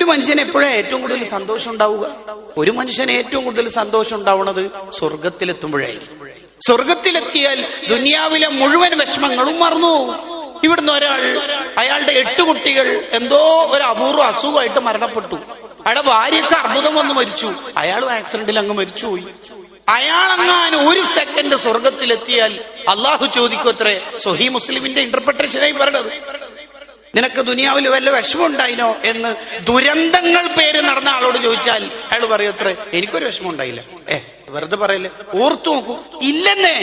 ഒരു മനുഷ്യന് എപ്പോഴാണ് ഏറ്റവും കൂടുതൽ സന്തോഷം ഉണ്ടാവുക? ഒരു മനുഷ്യന് ഏറ്റവും കൂടുതൽ സന്തോഷം ഉണ്ടാവുന്നത് സ്വർഗത്തിലെത്തുമ്പോഴായിരിക്കും. സ്വർഗത്തിലെത്തിയാൽ ദുനിയാവിലെ മുഴുവൻ വിഷമങ്ങളും മറന്നു ഇവിടുന്ന് ഒരാൾ അയാളുടെ എട്ട് കുട്ടികൾ എന്തോ ഒരു അപൂർവ അസുഖമായിട്ട് മരണപ്പെട്ടു. അയാളുടെ ഭാര്യക്ക് അർബുദം വന്ന് മരിച്ചു. അയാളും ആക്സിഡന്റിൽ അങ്ങ് മരിച്ചുപോയി. അയാളെങ്ങാനും ഒരു സെക്കൻഡ് സ്വർഗത്തിലെത്തിയാൽ അള്ളാഹു ചോദിക്കത്രേ സൊഹി മുസ്ലിമിന്റെ ഇന്റർപ്രിട്ടേഷനായി പറയണത്. നിനക്ക് ദുനിയാവിൽ വല്ല വിഷമം ഉണ്ടായിനോ എന്ന് ദുരന്തങ്ങൾ പേര് നടന്ന ആളോട് ചോദിച്ചാൽ അയാൾ പറയത്രേ എനിക്കൊരു വിഷമം ഉണ്ടായില്ല ഏ വെറുതെ പറയില്ലേ? ഓർത്തു നോക്കൂ. ഇല്ലെന്നേ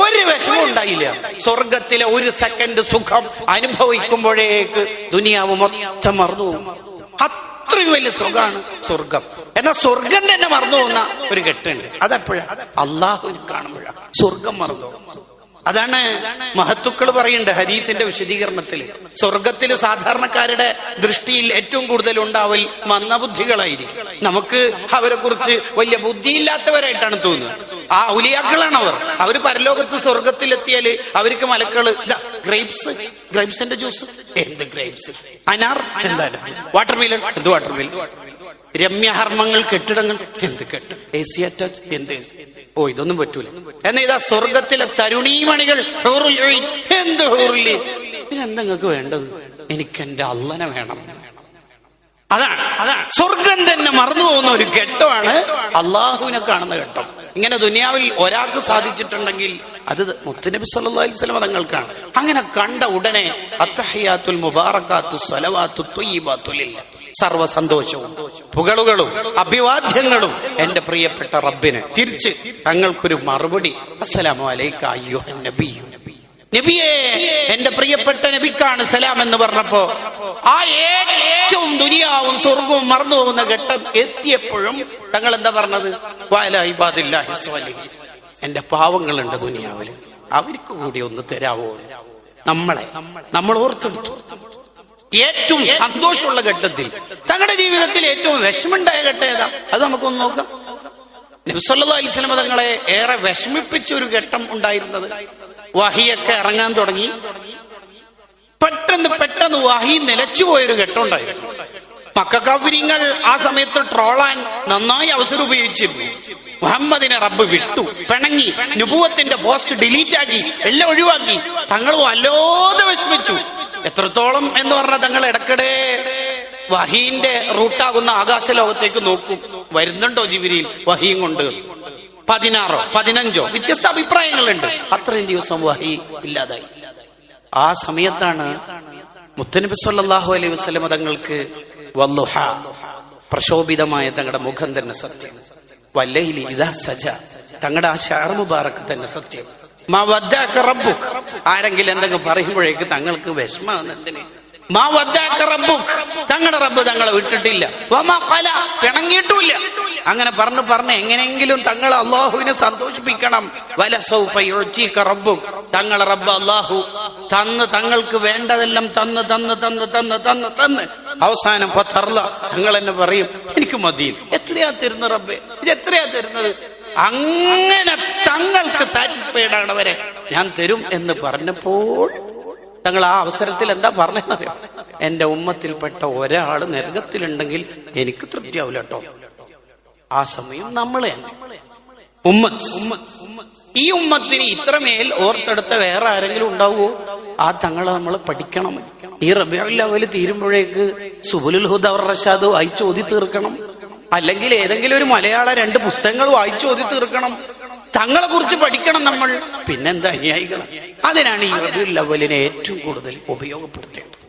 ഒരു വിഷമം ഉണ്ടായില്ല സ്വർഗത്തിലെ ഒരു സെക്കൻഡ് സുഖം അനുഭവിക്കുമ്പോഴേക്ക് ദുനിയാവ് മൊത്തം മറന്നു. അത്രയും വലിയ സുഖമാണ് സ്വർഗം എന്നാൽ സ്വർഗം തന്നെ മറന്നു പോകുന്ന ഒരു കെട്ടുണ്ട് അതെപ്പോഴാ? അള്ളാഹു കാണുമ്പോഴാണ് സ്വർഗം മറന്നു. അതാണ് മഹത്തുക്കൾ പറയുന്നുണ്ട് ഹദീസിന്റെ വിശദീകരണത്തിൽ. സ്വർഗത്തിൽ സാധാരണക്കാരുടെ ദൃഷ്ടിയിൽ ഏറ്റവും കൂടുതൽ ഉണ്ടാവൽ മന്ദബുദ്ധികളായിരിക്കും. നമുക്ക് അവരെ കുറിച്ച് വലിയ ബുദ്ധിയില്ലാത്തവരായിട്ടാണ് തോന്നുന്നത്. ആ ഔലിയാക്കളാണ് അവർ അവർ പരലോകത്ത് സ്വർഗത്തിലെത്തിയാൽ അവർക്ക് മലക്കൾ ഗ്രേപ്സ് ഗ്രേപ്സിന്റെ ജ്യൂസ് എന്ത് ഗ്രേപ്സ് അനാർ എന്താണ്? വാട്ടർ മിലൻ എന്ത് വാട്ടർ മിലൻ രമ്യഹർമ്മങ്ങൾ കെട്ടിടങ്ങൾ. എന്ത് കെട്ട് എ സി അറ്റാച്ച് എന്ത്? ഓ ഇതൊന്നും പറ്റൂല. എന്നാ ഇതാ സ്വർഗത്തിലെ തരുണീമണികൾ. എന്ത് ഹൂറുല്ലി പിന്നെ എന്താ നിങ്ങൾക്ക് വേണ്ടത്? എനിക്ക് എന്റെ അള്ളനെ വേണം. അതാണ് അതാണ്. സ്വർഗം തന്നെ മറന്നു പോകുന്ന ഒരു ഘട്ടമാണ് അള്ളാഹുവിനെ കാണുന്ന ഘട്ടം. ഇങ്ങനെ ദുനിയാവിൽ ഒരാൾക്ക് സാധിച്ചിട്ടുണ്ടെങ്കിൽ അത് മുത്തുനബി സല്ലല്ലാഹു അലൈഹി വസല്ലം തങ്ങൾക്കാണ്. അങ്ങനെ കണ്ട ഉടനെ അത്തഹയാത്തുൽ മുബാറക്കാത്തു സ്വലവാത്തു തൊയ്യബാത്തുലില്ല സർവ സന്തോഷവും പുകളുകളും അഭിവാദ്യങ്ങളും എന്റെ പ്രിയപ്പെട്ട റബ്ബിന് തിരിച്ച് തങ്ങൾക്കൊരു മറുപടി. അസ്സലാമു അലൈക അയ്യുഹൻ നബിയ്യു നബിയെ എന്റെ പ്രിയപ്പെട്ട നബിക്കാണ് സലാം എന്ന് പറഞ്ഞപ്പോ ആ ഏറ്റവും ദുനിയാവും സ്വർഗവും മറന്നു പോകുന്ന ഘട്ടം എത്തിയപ്പോഴും തങ്ങൾ എന്താ പറഞ്ഞത്? വാല ഇബാദില്ലാഹി സ്വാലിഹീൻ. എന്റെ പാവങ്ങളുണ്ട് ദുനിയാവിൽ അവർക്ക് കൂടി ഒന്ന് തരാവോ? നമ്മളെ നമ്മൾ ഓർത്തെടുത്തു. ഏറ്റവും സന്തോഷമുള്ള ഘട്ടത്തിൽ തങ്ങളുടെ ജീവിതത്തിൽ ഏറ്റവും വിഷമുണ്ടായ ഘട്ടം ഏതാ? അത് നമുക്കൊന്ന് നോക്കാം. നബ്സല്ലാ അലിസ്ലമ തങ്ങളെ ഏറെ വിഷമിപ്പിച്ച ഒരു ഘട്ടം ഉണ്ടായിരുന്നത്. വഹിയൊക്കെ ഇറങ്ങാൻ തുടങ്ങി. പെട്ടെന്ന് പെട്ടെന്ന് വഹി നിലച്ചുപോയൊരു ഘട്ടം ഉണ്ടായിരുന്നു മക്കാഫിരിങ്ങൾ ആ സമയത്ത് ട്രോളാൻ നന്നായി അവസരം ഉപയോഗിച്ചിരുന്നു. മുഹമ്മദിനെ റബ്ബ് വിട്ടു പിണങ്ങി നുപൂവത്തിന്റെ പോസ്റ്റ് ഡിലീറ്റ് ആക്കി എല്ലാം ഒഴിവാക്കി. തങ്ങൾ വല്ലാതെ വിഷമിച്ചു. എത്രത്തോളം എന്ന് പറഞ്ഞാൽ തങ്ങൾ ഇടക്കിടെ വഹീന്റെ റൂട്ടാകുന്ന ആകാശ ലോകത്തേക്ക് നോക്കും. വരുന്നുണ്ടോ ജിബിരിയിൽ വഹീം കൊണ്ട്. പതിനാറോ പതിനഞ്ചോ? വ്യത്യസ്ത അഭിപ്രായങ്ങളുണ്ട്. അത്രയും ദിവസം വഹി ഇല്ലാതായി. ആ സമയത്താണ് മുത്തനബി സല്ലാഹു അലൈഹി വസല്ലം തങ്ങൾക്ക് വല്ലുഹ പ്രശോഭിതമായ തങ്ങളുടെ മുഖം തന്നെ സത്യം. വല്ലയിലി ഇതാ സജ. തങ്ങളുടെ ആ ഷാർ മുബാറക്ക് തന്നെ സത്യം. മാ വദ്ദാക റബ്ബുക്. ആരെങ്കിലും എന്തെങ്കിലും പറയുമ്പോഴേക്ക് തങ്ങൾക്ക് എന്തിന്? മാ വദ്ദാക റബ്ബുക്. തങ്ങളുടെ റബ്ബ് തങ്ങളെ വിട്ടിട്ടില്ല. കല പിണങ്ങിയിട്ടുമില്ല. അങ്ങനെ പറഞ്ഞു പറഞ്ഞ് എങ്ങനെയെങ്കിലും തങ്ങൾ അള്ളാഹുവിനെ സന്തോഷിപ്പിക്കണം. വല സൗഫ യുഅ്തീക തങ്ങളെ റബ്ബ് അള്ളാഹു തന്ന് തങ്ങൾക്ക് വേണ്ടതെല്ലാം തന്ന് തന്ന് തന്ന് തന്ന് തന്ന് തന്ന്. അവസാനം തങ്ങൾ എന്നെ പറയും എനിക്ക് മതിയിൽ എത്രയാ തരുന്ന റബ്ബെ? ഇത് എത്രയാ തരുന്നത്? അങ്ങനെ തങ്ങൾക്ക് സാറ്റിസ്ഫൈഡ് ആണവരെ ഞാൻ തരും എന്ന് പറഞ്ഞപ്പോൾ തങ്ങൾ ആ അവസരത്തിൽ എന്താ പറഞ്ഞത് എന്റെ ഉമ്മത്തിൽപ്പെട്ട ഒരാൾ നരകത്തിലുണ്ടെങ്കിൽ എനിക്ക് തൃപ്തിയാവില്ല കേട്ടോ. ആ സമയം നമ്മളെ ഉമ്മത്ത്. ഈ ഉമ്മത്തിന് ഇത്രമേൽ ഓർത്തെടുത്ത വേറെ ആരെങ്കിലും ഉണ്ടാവുമോ ആ തങ്ങളെ നമ്മൾ പഠിക്കണം. ഈ റബിയുൽ അവൽ തീരുമ്പോഴേക്ക് സുബുലുൽ ഹുദ റഷാദ് വായിച്ചു ഓതി തീർക്കണം. അല്ലെങ്കിൽ ഏതെങ്കിലും ഒരു മലയാള രണ്ട് പുസ്തകങ്ങൾ വായിച്ചു ഓതി തീർക്കണം. തങ്ങളെ കുറിച്ച് പഠിക്കണം നമ്മൾ. പിന്നെന്താ അനുയായികൾ അതിനാണ് ഈ റബിയുൽ അവലിനെ ഏറ്റവും കൂടുതൽ ഉപയോഗപ്പെടുത്തേണ്ടത്.